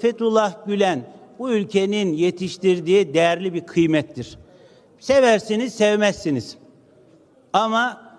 Fethullah Gülen bu ülkenin yetiştirdiği değerli bir kıymettir. Seversiniz, sevmezsiniz. Ama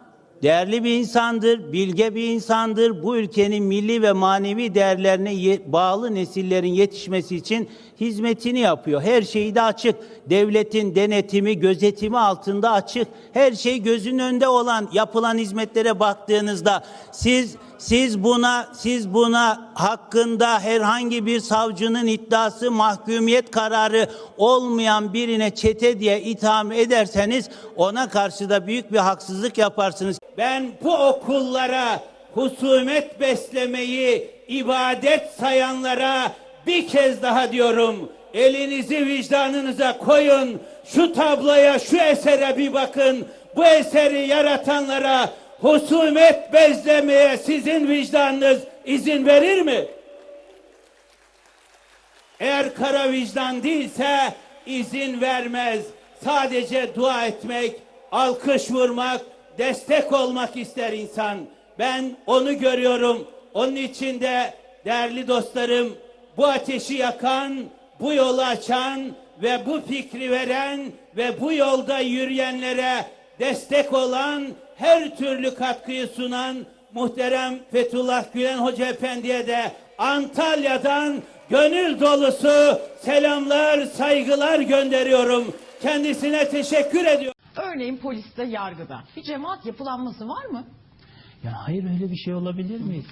değerli bir insandır, bilge bir insandır. Bu ülkenin milli ve manevi değerlerine bağlı nesillerin yetişmesi için hizmetini yapıyor. Her şeyi de açık. Devletin denetimi, gözetimi altında açık. Her şey gözünün önünde olan yapılan hizmetlere baktığınızda siz siz buna siz buna hakkında herhangi bir savcının iddiası mahkumiyet kararı olmayan birine çete diye itham ederseniz ona karşı da büyük bir haksızlık yaparsınız. Ben bu okullara husumet beslemeyi ibadet sayanlara bir kez daha diyorum. Elinizi vicdanınıza koyun. Şu tabloya, şu esere bir bakın. Bu eseri yaratanlara husumet bezlemeye sizin vicdanınız izin verir mi? Eğer kara vicdan değilse izin vermez. Sadece dua etmek, alkış vurmak, destek olmak ister insan. Ben onu görüyorum. Onun için de değerli dostlarım bu ateşi yakan, bu yolu açan ve bu fikri veren ve bu yolda yürüyenlere destek olan, her türlü katkıyı sunan muhterem Fethullah Gülen Hoca Efendi'ye de Antalya'dan gönül dolusu selamlar, saygılar gönderiyorum. Kendisine teşekkür ediyorum. Örneğin poliste, yargıda bir cemaat yapılanması var mı? Ya hayır öyle bir şey olabilir mi?